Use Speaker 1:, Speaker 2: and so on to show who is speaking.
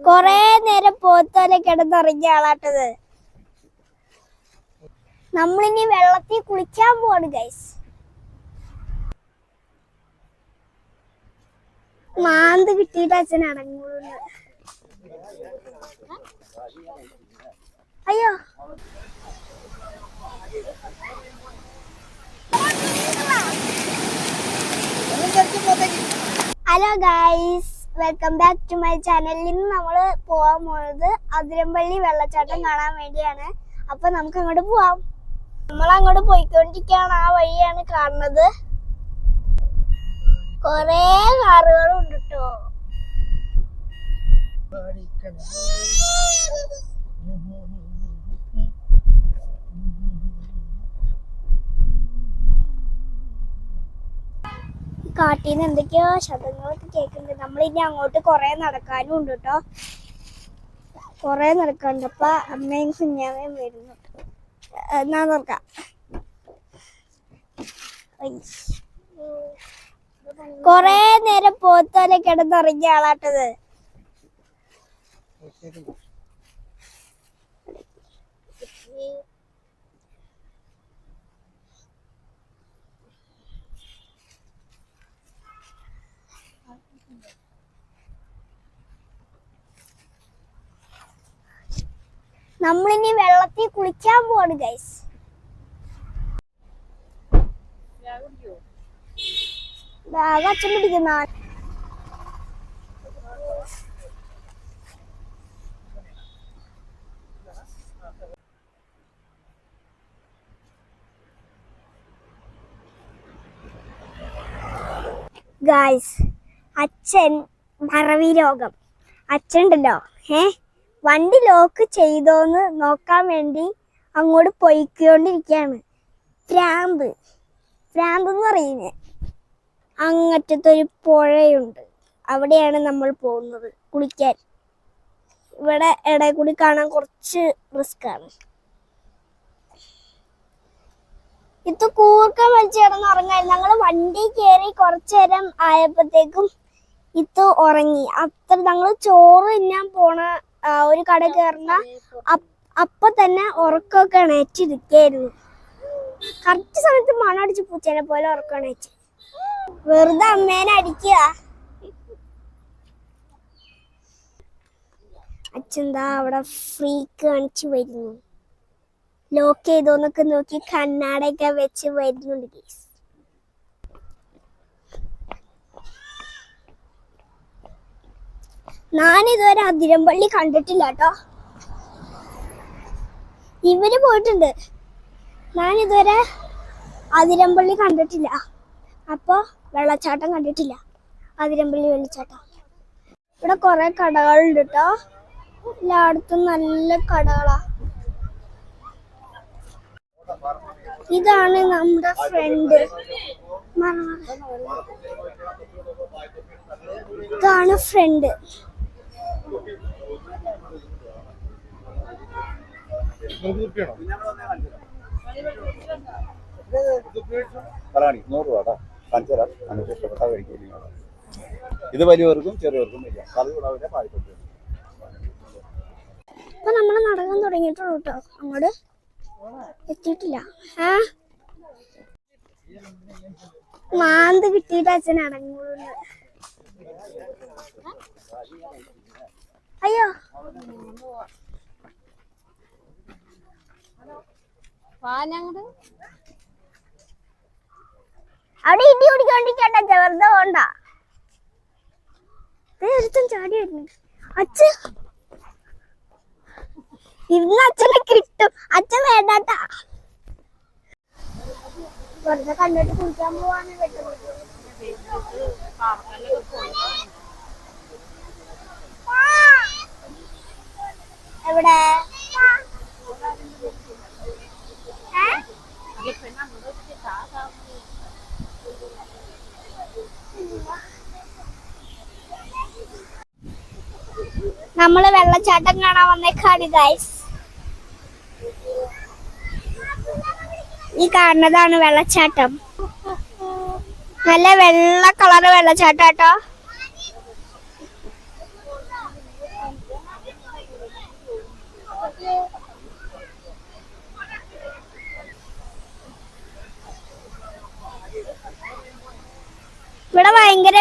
Speaker 1: കൊറേ നേരം പോത്തോലെ കിടന്നുറങ്ങിയ ആളാട്ടത്. നമ്മളിനി വെള്ളത്തിൽ കുളിക്കാൻ പോവാണ് ഗൈസ് മാന്ത് കിട്ടിയിട്ട് അച്ഛൻ അടങ്ങൂന്ന് അയ്യോ. Hello guys welcome back to my channel ഇന്ന് നമ്മൾ പോകാൻ പോണത് അതിരമ്പള്ളി വെള്ളച്ചാട്ടം കാണാൻ വേണ്ടിയാണ്. അപ്പൊ നമുക്ക് അങ്ങോട്ട് പോവാം. നമ്മൾ അങ്ങോട്ട് പോയിക്കൊണ്ടിരിക്കുകയാണ്. ആ വഴിയാണ് കാണുന്നത്. കൊറേ കാറുകളും ഉണ്ട് കേട്ടോ കാട്ടിൽ നിന്ന് എന്തൊക്കെയോ ശബ്ദങ്ങളൊക്കെ കേൾക്കുന്നുണ്ട്. നമ്മൾ ഇനി അങ്ങോട്ട് കുറേ നടക്കാനും ഉണ്ട് കേട്ടോ കുറെ നടക്കാനുണ്ട്. അപ്പൊ അമ്മയും കുഞ്ഞാമയും വരുന്നു. എന്നാ നോക്കാം. കൊറേ നേരം പോത്തോലെ കിടന്നുറങ്ങിയ ആളാട്ടത്. നമ്മളിനി വെള്ളത്തിൽ കുളിക്കാൻ പോവാണ് ഗൈസ് അച്ഛൻ ഗായ്സ് അച്ഛൻ മറവി രോഗം. അച്ഛൻ ഉണ്ടല്ലോ ഏ? വണ്ടി ലോക്ക് ചെയ്തോന്ന് നോക്കാൻ വേണ്ടി അങ്ങോട്ട് പൊയ്ക്കൊണ്ടിരിക്കുകയാണ്. പ്രാമ്പ്. പ്രാമ്പ് എന്ന് പറയുന്നത് അങ്ങറ്റത്തൊരു പുഴയുണ്ട്. അവിടെയാണ് നമ്മൾ പോകുന്നത് കുളിക്കാൻ. ഇവിടെ ഇടയിൽ കൂടി കാണാൻ കുറച്ച് റിസ്ക് ആണ്. ഇത് കൂർക്കം വലിച്ച് കിടന്ന് ഉറങ്ങാൻ. ഞങ്ങൾ വണ്ടി കയറി കുറച്ചു നേരം ആയപ്പോഴത്തേക്കും ഇത് ഉറങ്ങി. അത്ര ഞങ്ങൾ ചോറ് തിന്നാൻ പോണ ഒരു കട കയറുന്ന അപ്പൊ തന്നെ ഉറക്കമൊക്കെ എണേറ്റിരിക്കായിരുന്നു കറക്റ്റ് സമയത്ത് മണടിച്ച് പൂച്ചേനെ പോലെ ഉറക്കം എണേറ്റ് വെറുതെ അമ്മേനെ അടിക്കുക. അച്ഛന്താ അവിടെ ഫ്രീക്ക് കാണിച്ചു വരുന്നു. ലോക്ക് ചെയ്തോന്നൊക്കെ നോക്കി കണ്ണാടൊക്കെ വെച്ച് വരുന്നുണ്ട് ഗീസ് ഞാനിതുവരെ അതിരമ്പള്ളി കണ്ടിട്ടില്ല കേട്ടോ. ഇവർ പോയിട്ടുണ്ട്. ഞാനിതുവരെ അതിരമ്പള്ളി കണ്ടിട്ടില്ല. അപ്പൊ വെള്ളച്ചാട്ടം കണ്ടിട്ടില്ല. അതിരമ്പള്ളി വെള്ളച്ചാട്ടം. ഇവിടെ കുറെ കടകളുണ്ട് കേട്ടോ. എല്ലായിടത്തും നല്ല കടകളാ. ഇതാണ് നമ്മുടെ ഫ്രണ്ട് ഇതാണ് ഫ്രണ്ട്
Speaker 2: പറയാണി നൂറ് രൂപ കേട്ടോ. കാണിച്ചു തരാം നമുക്ക് ഇഷ്ടപ്പെട്ടാൽ കഴിക്കും ഇത് വലിയവർക്കും ചെറിയവർക്കും
Speaker 1: ഇപ്പൊ നമ്മൾ നടക്കാൻ തുടങ്ങിയിട്ടുള്ളൂ കേട്ടോ അങ്ങോട്ട് എത്തിയിട്ടില്ല. ആ? മാന്ത് കിട്ടിയിട്ട് അച്ഛൻ അടങ്ങൂന്ന് അയ്യോ. അവിടെ ഇടി കുടിക്കൊണ്ടിരിക്കണ്ട വെറുതെ പോണ്ട. ഒരുത്തൻ ചാടി വരുന്നു. അച്ഛ. ഇന്ന് അച്ഛനെ കിട്ടും. അച്ഛൻ വേണ്ടാട്ടാ. വെറുതെ കണ്ടിട്ട് കുളിക്കാൻ പോവാന്ന് എവിടെ? നമ്മൾ വെള്ളച്ചാട്ടം കാണാൻ വന്നേക്കാണ് ഗൈസ് ഈ കാണുന്നതാണ് വെള്ളച്ചാട്ടം. നല്ല വെള്ള കളർ വെള്ളച്ചാട്ടം കേട്ടോ
Speaker 3: ഇവിടെ ഭയങ്കര